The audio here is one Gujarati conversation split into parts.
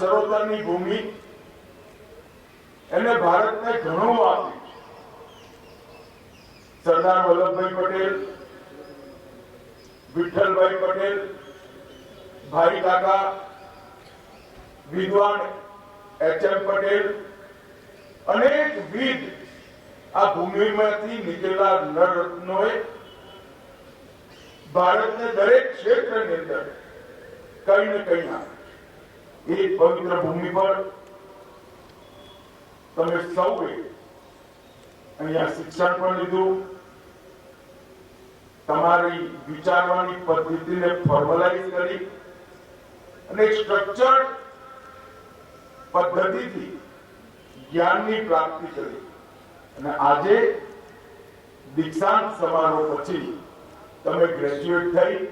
ચરોતરની ભૂમિ એને ભારતને ઘણું આપ્યું સરદાર વલ્લભભાઈ પટેલ, વિઠ્ઠલભાઈ પટેલ, ભાઈ કાકા, વિદ્વાન એચ એમ પટેલ, અનેક વિધ આ ભૂમિમાંથી નીકળેલા નરરત્નોએ ભારતને દરેક ક્ષેત્રની અંદર કઈ ને કઈ આપ્યું એ પવિત્ર ભૂમિ પર તમે સૌએ અહીંયા શિક્ષણ પણ લીધું. તમારી વિચારવાની પદ્ધતિને ફોર્મલાઇઝ કરી અને સ્ટ્રક્ચર પદ્ધતિથી જ્ઞાનની પ્રાપ્તિ કરી. અને આજે દીક્ષાંત સમારોહ પછી તમે ગ્રેજ્યુએટ થઈ.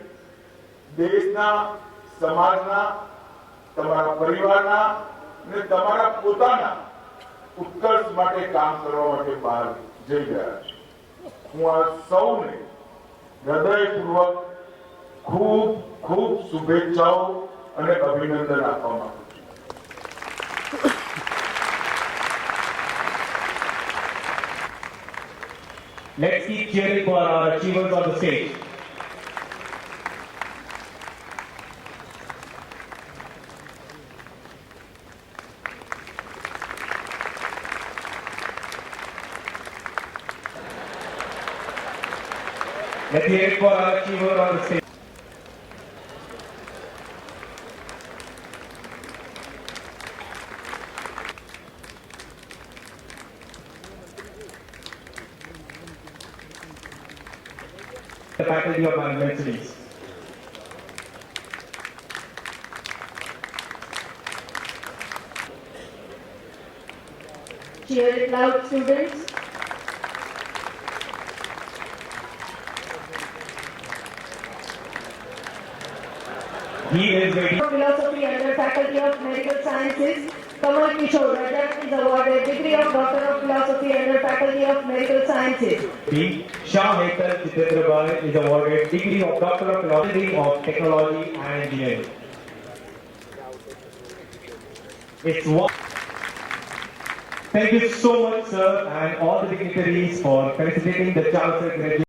દેશના, સમાજના તમારા પરિવારના અને તમારા પોતાના ઉત્કર્ષ માટે કામ કરવા માટે બહાર જઈ રહ્યા છે હું આ સૌને હૃદયપૂર્વક ખૂબ ખૂબ શુભેચ્છાઓ અને અભિનંદન આપવા માંગુ છું Let's keep cheering for our achievers on the stage. Let's for our the stage. Faculty of Management. Cheer it loud, students. He is ready. Philosophy under Faculty of Medical Sciences. Kamal Kishore, Rajat is awarded degree of Doctor of Philosophy under Faculty of Medical Sciences. B. Shah Hetal Jitendra is awarded degree of Doctor of Philosophy of Technology and Engineering. It's one. Thank you so much, sir, and all the dignitaries for felicitating the Chancellor graduate.